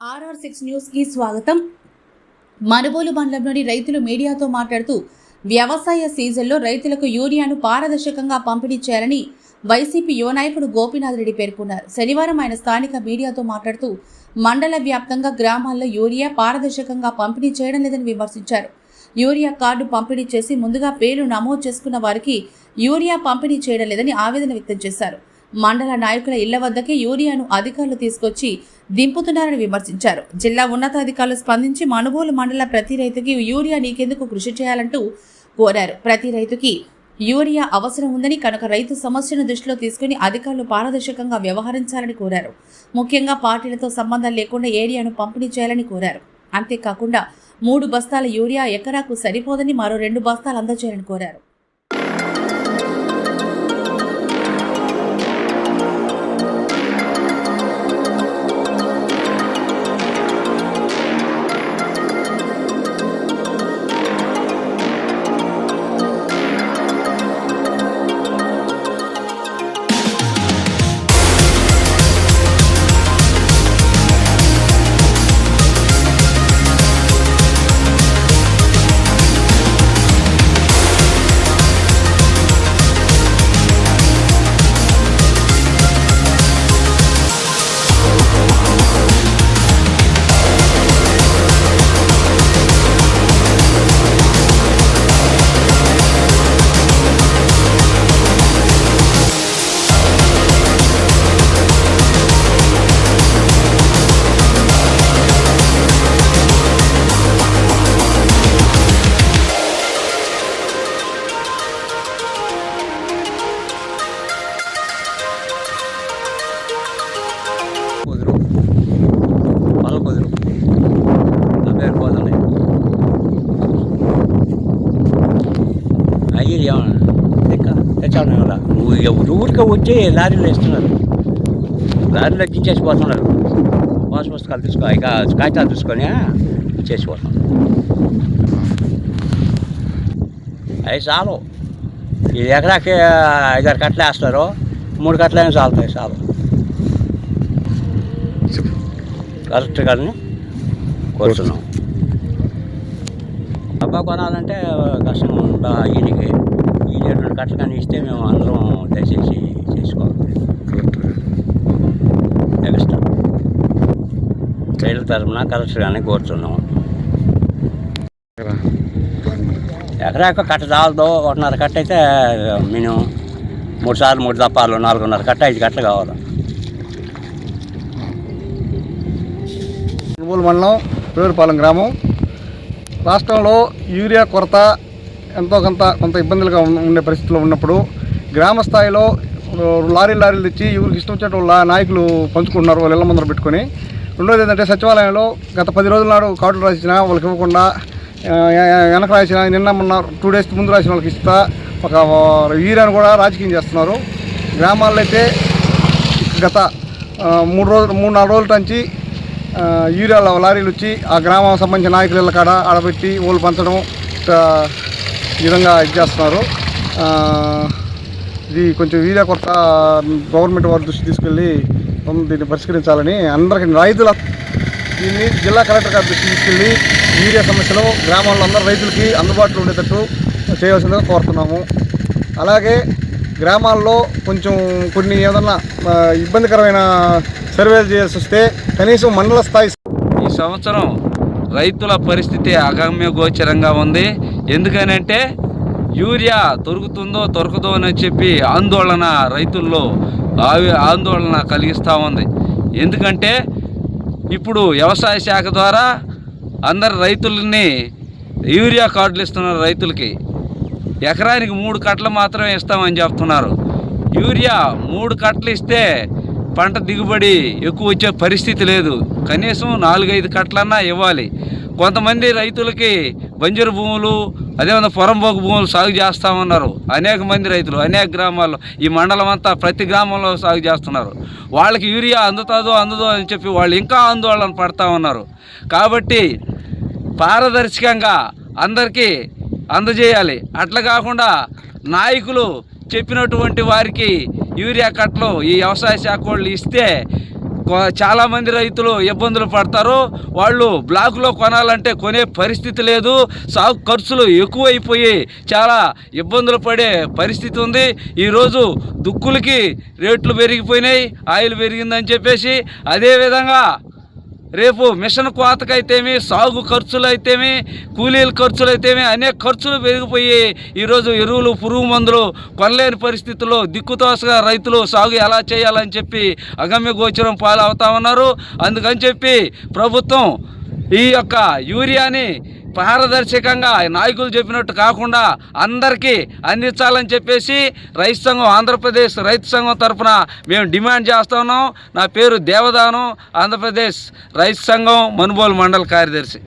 RR six న్యూస్కి స్వాగతం. మనుబోలు మండలంలోని రైతులు మీడియాతో మాట్లాడుతూ వ్యవసాయ సీజన్లో రైతులకు యూరియాను పారదర్శకంగా పంపిణీ చేయాలని వైసీపీ యువ నాయకుడు గోపీనాథ్ రెడ్డి పేర్కొన్నారు. శనివారం ఆయన స్థానిక మీడియాతో మాట్లాడుతూ మండల వ్యాప్తంగా గ్రామాల్లో యూరియా పారదర్శకంగా పంపిణీ చేయడం లేదని విమర్శించారు. యూరియా కార్డు పంపిణీ చేసి ముందుగా పేరు నమోదు చేసుకున్న వారికి యూరియా పంపిణీ చేయడం లేదని ఆవేదన వ్యక్తం చేశారు. మండల నాయకుల ఇళ్ళ వద్దకే యూరియాను అధికారులు తీసుకొచ్చి దింపుతున్నారని విమర్శించారు. జిల్లా ఉన్నతాధికారులు స్పందించి మనుగోలు మండల ప్రతి రైతుకి యూరియా నీకెందుకు కృషి చేయాలంటూ కోరారు. ప్రతి రైతుకి యూరియా అవసరం ఉందని కనుక రైతు సమస్యను దృష్టిలో తీసుకుని అధికారులు పారదర్శకంగా వ్యవహరించాలని కోరారు. ముఖ్యంగా పార్టీలతో సంబంధం లేకుండా ఏరియాను పంపిణీ చేయాలని కోరారు. అంతేకాకుండా మూడు బస్తాల యూరియా ఎకరాకు సరిపోదని మరో రెండు బస్తాలు అందజేయాలని కోరారు. అయ్యి తెచ్చాను నువ్వు ఎవరు ఊరికే వచ్చి లారీలో ఇస్తున్నారు లారీలో దించేసి పోతున్నారు. పాస్ పుస్తకాలు తీసుకో ఇక కాగితాలు తీసుకొని ఇచ్చేసి పోతున్నాం అవి చాలు. ఈ ఎకరాకి ఐదారు కట్టలు వేస్తారు మూడు కట్టలైనా చాలుతాయి చాలు కరెక్ట్గానే కోరుతున్నాం. డబ్బా కొనాలంటే కష్టం ఉందా? ఈయనకి ఈ రెండు కట్టలు కానీ ఇస్తే మేము అందరం దయచేసి చేసుకోవాలి. ఎక్స్ట్రా రైలు తరఫున కరెక్ట్గానే కోరుతున్నాం ఎకరాకు కట్ట చాలదు. ఒకటిన్నర కట్ట అయితే మినిమం మూడు సార్లు మూడు దప్పాలు నాలుగున్నర కట్ట ఐదు కట్టలు కావాలి. కొనుగోలు మండలం పేరుపాలెం గ్రామం. రాష్ట్రంలో యూరియా కొరత ఎంతో కొంత కొంత ఇబ్బందులుగా ఉండే పరిస్థితిలో ఉన్నప్పుడు గ్రామ స్థాయిలో లారీ లారీలు లారీలు తెచ్చి ఎవరికి ఇష్టం వచ్చినట్టు నాయకులు పంచుకుంటున్నారు వాళ్ళ ఇళ్ళ ముందర పెట్టుకొని. రెండోది ఏంటంటే సచివాలయంలో గత పది రోజుల నాడు కార్డులు రాసినా వాళ్ళకి ఇవ్వకుండా వెనక రాసిన నిన్న మొన్న టూ డేస్ ముందు రాసిన వాళ్ళకి ఇస్తా ఒక యూరియాను కూడా రాజకీయం చేస్తున్నారు. గ్రామాల్లో అయితే గత మూడు రోజులు మూడు నాలుగు రోజుల నుంచి యూరియాల లారీలు వచ్చి ఆ గ్రామం సంబంధించిన నాయకుల కాడ ఆడబెట్టి ఓళ్ళు పంచడం విధంగా ఇది చేస్తున్నారు. ఇది కొంచెం యూరియా కొరత గవర్నమెంట్ వారి దృష్టి తీసుకెళ్ళి దీన్ని పరిష్కరించాలని అందరికీ రైతుల దీన్ని జిల్లా కలెక్టర్ గారి దృష్టికి తీసుకెళ్ళి యూరియా సమస్యలు గ్రామాల్లో అందరూ రైతులకి అందుబాటులో ఉండేటట్టు చేయవలసిందిగా కోరుతున్నాము. అలాగే గ్రామాల్లో కొంచెం కొన్ని ఏదన్నా ఇబ్బందికరమైన సర్వేలు చేయాల్సి వస్తే కనీసం మండల స్థాయి ఈ సంవత్సరం రైతుల పరిస్థితి అగమ్య గోచరంగా ఉంది. ఎందుకనంటే యూరియా దొరుకుతుందో దొరకదో అని చెప్పి ఆందోళన రైతుల్లో ఆవి ఆందోళన కలిగిస్తూ ఉంది. ఎందుకంటే ఇప్పుడు వ్యవసాయ శాఖ ద్వారా అందరు రైతులని యూరియా కార్డులు ఇస్తున్నారు రైతులకి. ఎకరానికి మూడు కట్టలు మాత్రమే ఇస్తామని చెప్తున్నారు. యూరియా మూడు కట్టలు ఇస్తే పంట దిగుబడి ఎక్కువ వచ్చే పరిస్థితి లేదు. కనీసం నాలుగైదు కట్టలన్నా ఇవ్వాలి. కొంతమంది రైతులకి బంజరు భూములు అదేవిధంగా పొరంబోకు భూములు సాగు చేస్తామన్నారు. అనేక మంది రైతులు అనేక గ్రామాల్లో ఈ మండలం అంతా ప్రతి గ్రామంలో సాగు చేస్తున్నారు. వాళ్ళకి యూరియా అందుతుందో అందదో అని చెప్పి వాళ్ళు ఇంకా ఆందోళన పడతా ఉన్నారు. కాబట్టి పారదర్శకంగా అందరికీ అందజేయాలి. అట్లా కాకుండా నాయకులు చెప్పినటువంటి వారికి యూరియా కట్టలు ఈ వ్యవసాయ శాఖ వాళ్ళు ఇస్తే చాలామంది రైతులు ఇబ్బందులు పడతారు. వాళ్ళు బ్లాకులో కొనాలంటే కొనే పరిస్థితి లేదు. సాగు ఖర్చులు ఎక్కువైపోయి చాలా ఇబ్బందులు పడే పరిస్థితి ఉంది. ఈరోజు దుక్కులకి రేట్లు పెరిగిపోయినాయి ఆయిల్ పెరిగిందని చెప్పేసి అదేవిధంగా రేపు మిషన్ కోతకైతేమి సాగు ఖర్చులు అయితేమి కూలీల ఖర్చులు అయితేమి అనేక ఖర్చులు పెరిగిపోయి ఈరోజు ఎరువులు పురుగు మందులు కొనలేని పరిస్థితుల్లో దిక్కుతోసగా రైతులు సాగు ఎలా చేయాలని చెప్పి అగమ్య గోచరం పాలు అవుతా ఉన్నారు. అందుకని చెప్పి ప్రభుత్వం ఈ యొక్క యూరియాని పారదర్శకంగా నాయకులు చెప్పినట్టు కాకుండా అందరికీ అందించాలని చెప్పేసి రైతు సంఘం ఆంధ్రప్రదేశ్ రైతు సంఘం తరఫున మేము డిమాండ్ చేస్తున్నాం నా పేరు దేవదానం ఆంధ్రప్రదేశ్ రైతు సంఘం మనుబోలు మండల కార్యదర్శి.